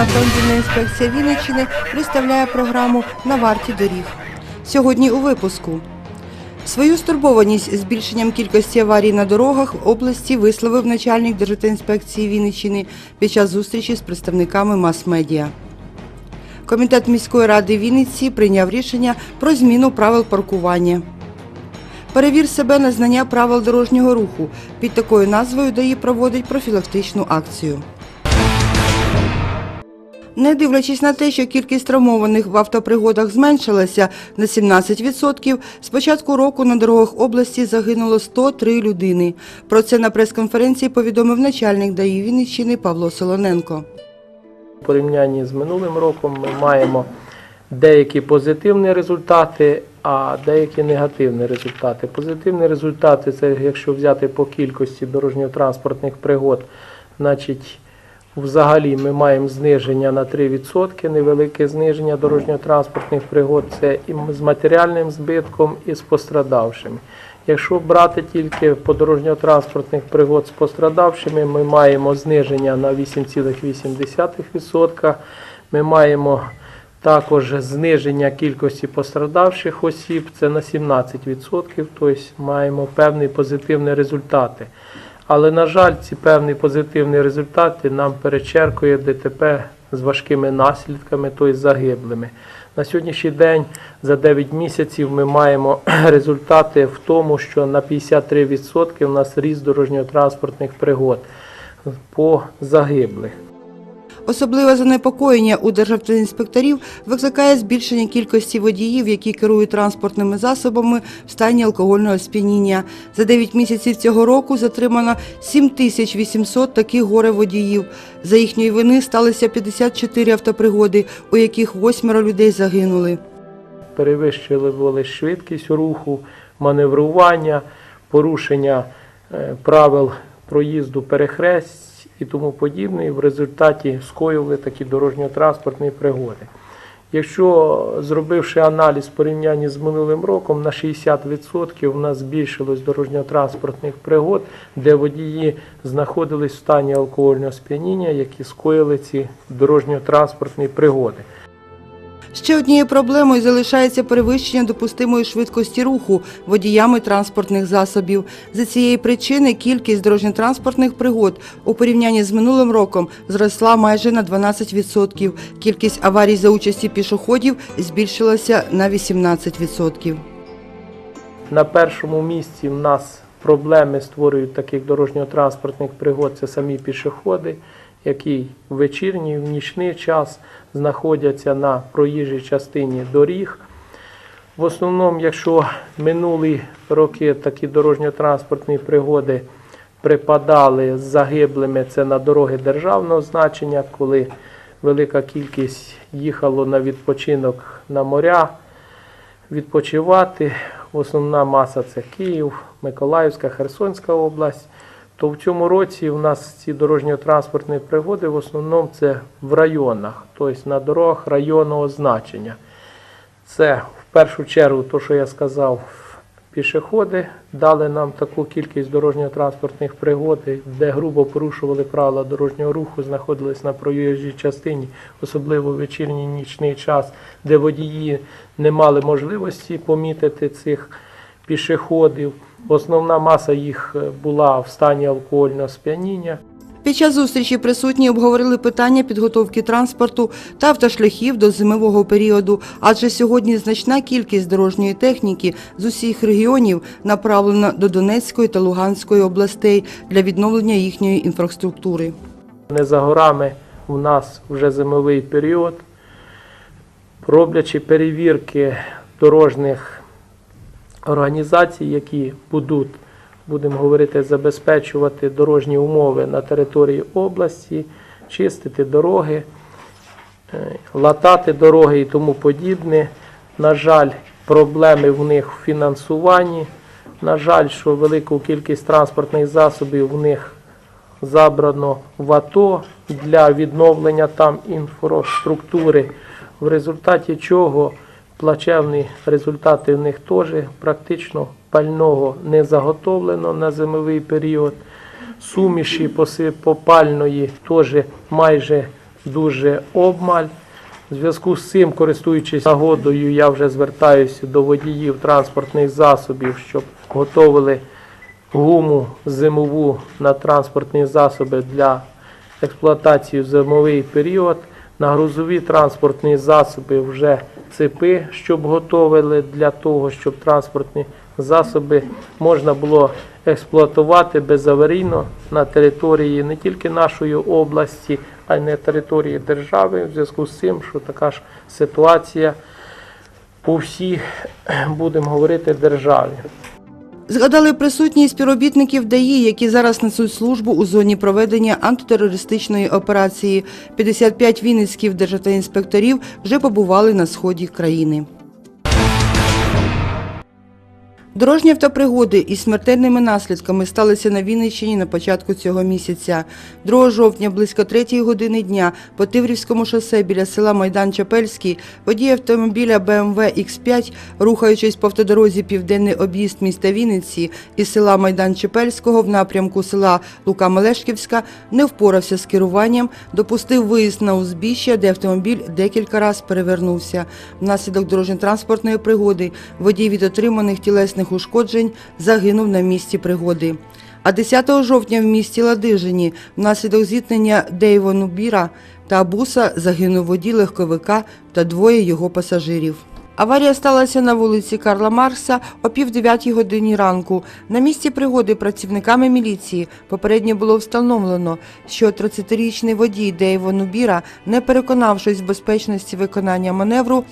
Автомобільна інспекція Вінниччини представляє програму На варті доріг. Сьогодні у випуску. Свою стурбованість збільшенням кількості аварій на дорогах в області висловив начальник Державтоінспекції Вінниччини під час зустрічі з представниками мас-медіа. Комітет міської ради Вінниці прийняв рішення про зміну правил паркування. Перевір себе на знання правил дорожнього руху. Під такою назвою ДАІ проводить профілактичну акцію. Не дивлячись на те, що кількість травмованих в автопригодах зменшилася на 17%, з початку року на дорогах області загинуло 103 людини. Про це на прес-конференції повідомив начальник ДАІ Вінниччини Павло Солоненко. У порівнянні з минулим роком ми маємо деякі позитивні результати, а деякі негативні результати. Позитивні результати це якщо взяти по кількості дорожньо-транспортних пригод, значить взагалі ми маємо зниження на 3%, невелике зниження дорожньо-транспортних пригод, це і з матеріальним збитком, і з пострадавшими. Якщо брати тільки по дорожньо-транспортних пригод з пострадавшими, ми маємо зниження на 8,8%. Ми маємо також зниження кількості пострадавших осіб, це на 17%, тобто маємо певні позитивні результати. Але, на жаль, ці певні позитивні результати нам перечеркує ДТП з важкими наслідками, тобто загиблими. На сьогоднішній день за 9 місяців ми маємо результати в тому, що на 53% у нас ріст дорожньо-транспортних пригод по загиблих. Особливе занепокоєння у державтоінспекторів викликає збільшення кількості водіїв, які керують транспортними засобами в стані алкогольного сп'яніння. За 9 місяців цього року затримано 7800 таких горе-водіїв. За їхньої вини сталося 54 автопригоди, у яких восьмеро людей загинули. перевищили швидкість руху, маневрування, порушення е, правил проїзду перехресть і тому подібне, і в результаті скоїли такі дорожньо-транспортні пригоди. Якщо зробивши аналіз в порівнянні з минулим роком, на 60% у нас збільшилось дорожньо-транспортних пригод, де водії знаходились в стані алкогольного сп'яніння, які скоїли ці дорожньо-транспортні пригоди. Ще однією проблемою залишається перевищення допустимої швидкості руху водіями транспортних засобів. За цієї причини кількість дорожньо-транспортних пригод у порівнянні з минулим роком зросла майже на 12%. Кількість аварій за участі пішоходів збільшилася на 18%. На першому місці в нас проблеми створюють таких дорожньо-транспортних пригод. Це самі пішоходи, які в вечірній, в нічний час знаходяться на проїжджій частині доріг. В основному, якщо минулі роки такі дорожньо-транспортні пригоди припадали з загиблими, це на дороги державного значення, коли велика кількість їхало на відпочинок на моря, відпочивати. Основна маса це Київ, Миколаївська, Херсонська область. То в цьому році у нас ці дорожньо-транспортні пригоди в основному це в районах, тобто на дорогах районного значення. Це в першу чергу, то, що я сказав, пішоходи дали нам таку кількість дорожньо-транспортних пригод, де грубо порушували правила дорожнього руху, знаходились на проїжджій частині, особливо в вечірній нічний час, де водії не мали можливості помітити цих пішоходів. Основна маса їх е, була в стані алкогольного сп'яніння. Під час зустрічі присутні обговорили питання підготовки транспорту та автошляхів до зимового періоду, адже сьогодні значна кількість дорожньої техніки з усіх регіонів направлена до Донецької та Луганської областей для відновлення їхньої інфраструктури. Не за горами у нас вже зимовий період. Роблячи перевірки дорожніх організацій, які будуть, будемо говорити, забезпечувати дорожні умови на території області, чистити дороги, е, латати дороги і тому подібне. На жаль, проблеми в них в фінансуванні. На жаль, що велику кількість транспортних засобів в них забрано в АТО для відновлення там інфраструктури, в результаті чого плачевні результати в них теж практично пального не заготовлено на зимовий період. Суміші попальної теж майже дуже обмаль. В зв'язку з цим, користуючись нагодою, я вже звертаюся до водіїв транспортних засобів, щоб готовили гуму зимову на транспортні засоби для експлуатації в зимовий період. На грузові транспортні засоби вже цепи, щоб готовили для того, щоб транспортні засоби можна було експлуатувати безаварійно на території не тільки нашої області, а й на території держави. В зв'язку з цим, що така ж ситуація по всій, будемо говорити, державі. Згадали присутні співробітників ДАІ, які зараз несуть службу у зоні проведення антитерористичної операції. 55 вінницьких держатаінспекторів вже побували на сході країни. Дорожні автопригоди із смертельними наслідками сталися на Вінниччині на початку цього місяця. 2 жовтня близько 3 години дня по Тиврівському шосе біля села Майдан Чапельський водій автомобіля BMW X5, рухаючись по автодорозі Південний об'їзд міста Вінниці із села Майдан Чепельського в напрямку села Лука Мелешківська, не впорався з керуванням, допустив виїзд на узбіччя, де автомобіль декілька разів перевернувся. Внаслідок дорожньо-транспортної пригоди водій від отриманих тілесних ушкоджень загинув на місці пригоди. А 10 жовтня в місті Ладижині внаслідок зіткнення Дейвону Біра та буса загинув водій легковика та двоє його пасажирів. Аварія сталася на вулиці Карла Маркса о пів дев'ятій годині ранку. На місці пригоди працівниками міліції попередньо було встановлено, що 30-річний водій Дейвону Біра, не переконавшись в безпечності виконання маневру,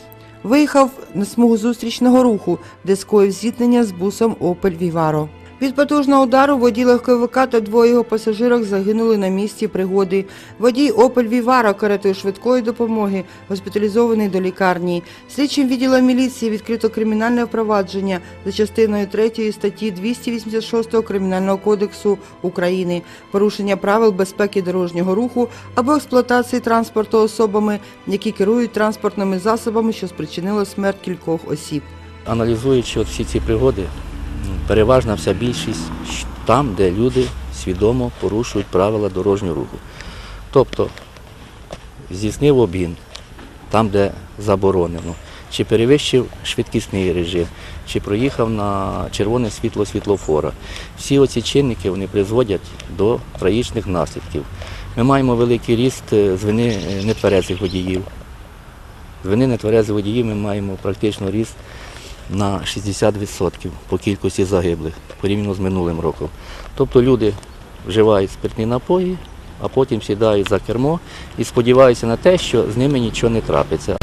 виїхав на смугу зустрічного руху, де скоїв зіткнення з бусом Opel Vivaro. Від потужного удару водій легковика та двоє його пасажирок загинули на місці пригоди. Водій Opel Vivaro каретою швидкої допомоги госпіталізований до лікарні. Слідчим відділом міліції відкрито кримінальне впровадження за частиною 3 статті 286 Кримінального кодексу України порушення правил безпеки дорожнього руху або експлуатації транспорту особами, які керують транспортними засобами, що спричинило смерть кількох осіб. Аналізуючи от всі ці пригоди, переважна вся більшість там, де люди свідомо порушують правила дорожнього руху. Тобто здійснив обгін там, де заборонено, чи перевищив швидкісний режим, чи проїхав на червоне світло світлофора. Всі оці чинники вони призводять до трагічних наслідків. Ми маємо великий ріст е, з вини е, нетверезих водіїв. З вини нетверезих водіїв ми маємо практично ріст на 60% по кількості загиблих порівняно з минулим роком. Тобто люди вживають спиртні напої, а потім сідають за кермо і сподіваються на те, що з ними нічого не трапиться.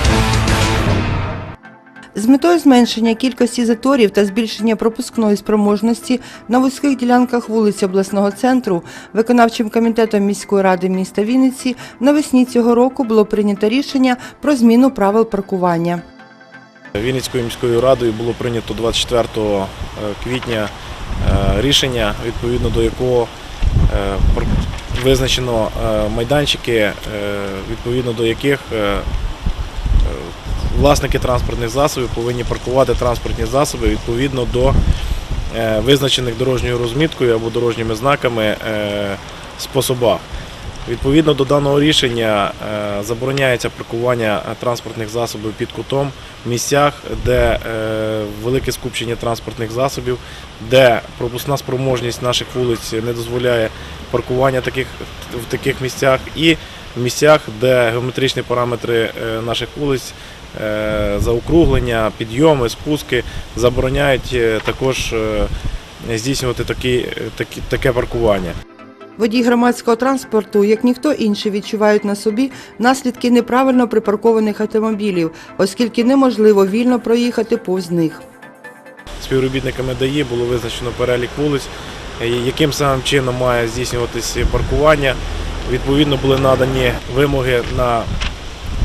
З метою зменшення кількості заторів та збільшення пропускної спроможності на вузьких ділянках вулиць обласного центру виконавчим комітетом міської ради міста Вінниці навесні цього року було прийнято рішення про зміну правил паркування. Вінницькою міською радою було прийнято 24 квітня е, рішення, відповідно до якого е, визначено е, майданчики, е, відповідно до яких е, е, власники транспортних засобів повинні паркувати транспортні засоби відповідно до е, визначених дорожньою розміткою або дорожніми знаками е, способах. Відповідно до даного рішення е, забороняється паркування е, транспортних засобів під кутом в місцях, де е, велике скупчення транспортних засобів, де пропускна спроможність наших вулиць не дозволяє паркування таких, в таких місцях, і в місцях, де геометричні параметри наших вулиць, заокруглення, підйоми, спуски забороняють також здійснювати такі, такі, таке паркування. Водії громадського транспорту, як ніхто інший, відчувають на собі наслідки неправильно припаркованих автомобілів, оскільки неможливо вільно проїхати повз них. співробітниками ДАІ було визначено перелік вулиць, е, яким самим чином має здійснюватись паркування. Відповідно були надані вимоги на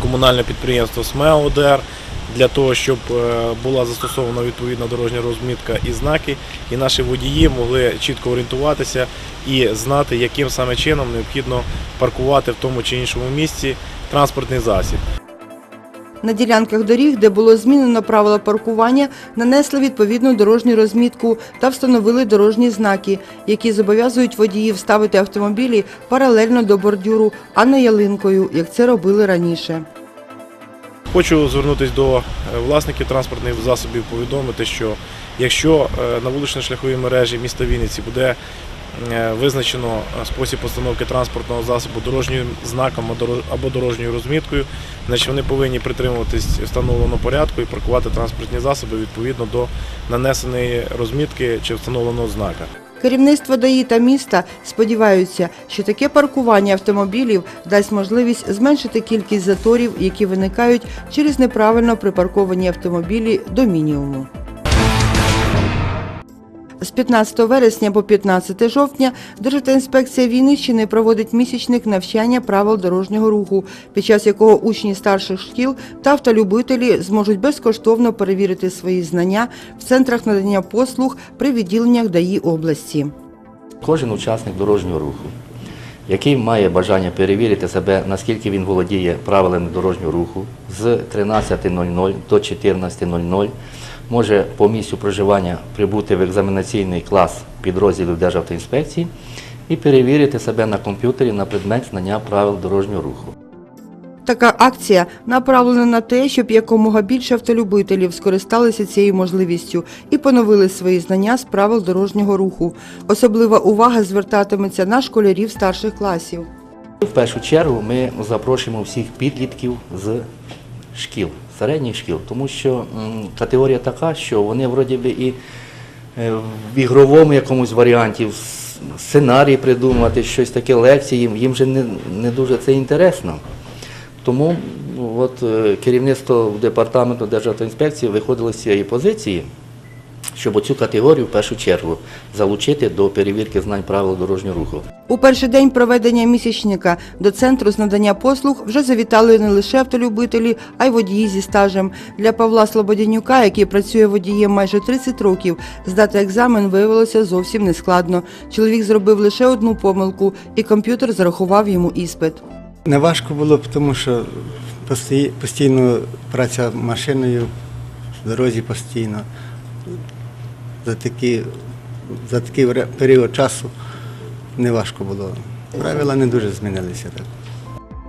комунальне підприємство СМЕ ОДР для того, щоб е, була застосована відповідна дорожня розмітка і знаки, і наші водії могли чітко орієнтуватися і знати, яким саме чином необхідно паркувати в тому чи іншому місці транспортний засіб. На ділянках доріг, де було змінено правила паркування, нанесли відповідну дорожню розмітку та встановили дорожні знаки, які зобов'язують водіїв ставити автомобілі паралельно до бордюру, а не ялинкою, як це робили раніше. Хочу звернутися до е, власників транспортних засобів, повідомити, що якщо е, на вулично-шляховій мережі міста Вінниці буде е, визначено спосіб постановки транспортного засобу дорожнім знаком або дорожньою розміткою, значить вони повинні притримуватись встановленого порядку і паркувати транспортні засоби відповідно до нанесеної розмітки чи встановленого знака. Керівництво ДАІ та міста сподіваються, що таке паркування автомобілів дасть можливість зменшити кількість заторів, які виникають через неправильно припарковані автомобілі до мінімуму. З 15 вересня по 15 жовтня Державтоінспекція Вінниччини проводить місячник навчання правил дорожнього руху, під час якого учні старших шкіл та автолюбителі зможуть безкоштовно перевірити свої знання в центрах надання послуг при відділеннях ДАІ області. Кожен учасник дорожнього руху, який має бажання перевірити себе, наскільки він володіє правилами дорожнього руху, з 13.00 до 14.00 може по місцю проживання прибути в екзаменаційний клас підрозділів Державтоінспекції і перевірити себе на комп'ютері на предмет знання правил дорожнього руху. Така акція направлена на те, щоб якомога більше автолюбителів скористалися цією можливістю і поновили свої знання з правил дорожнього руху. Особлива увага звертатиметься на школярів старших класів. В першу чергу ми запрошуємо всіх підлітків з шкіл, середніх шкіл, тому що категорія така, що вони вроді би і е, в ігровому якомусь варіанті, сценарії придумувати, щось таке лекції, їм, їм же не, не дуже це інтересно. Тому ну, от, е, керівництво департаменту Державтоінспекції виходило з цієї позиції, щоб оцю категорію в першу чергу залучити до перевірки знань правил дорожнього руху. У перший день проведення місячника до центру з надання послуг вже завітали не лише автолюбителі, а й водії зі стажем. Для Павла Слободянюка, який працює водієм майже 30 років, здати екзамен виявилося зовсім нескладно. Чоловік зробив лише одну помилку, і комп'ютер зарахував йому іспит. Не важко було, тому що постійно праця машиною, в дорозі постійно. За такий, за такий період часу не важко було. Правила не дуже змінилися так.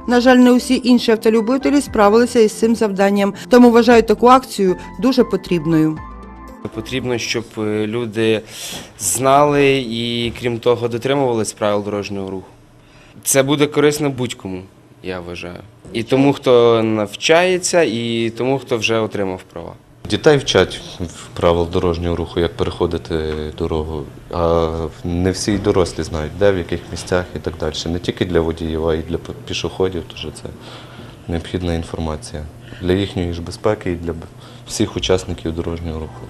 На жаль, не усі інші автолюбителі справилися із цим завданням, тому вважають таку акцію дуже потрібною. Потрібно, щоб е, люди знали і, крім того, дотримувались правил дорожнього руху. Це буде корисно будь-кому, я вважаю. І тому, хто навчається, і тому, хто вже отримав права. Дітей вчать правил дорожнього руху, як переходити дорогу, а не всі дорослі знають, де, в яких місцях і так далі. Не тільки для водіїв, а й для пішоходів, тож це необхідна інформація для їхньої ж безпеки і для всіх учасників дорожнього руху.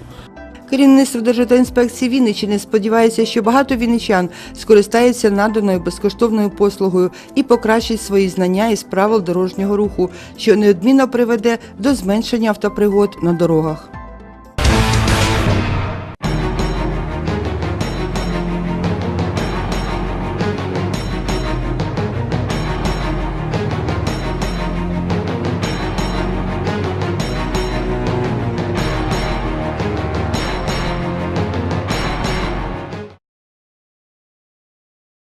Керівництво Державтоінспекції Вінниччини сподівається, що багато вінничан скористаються наданою безкоштовною послугою і покращать свої знання із правил дорожнього руху, що неодмінно приведе до зменшення автопригод на дорогах.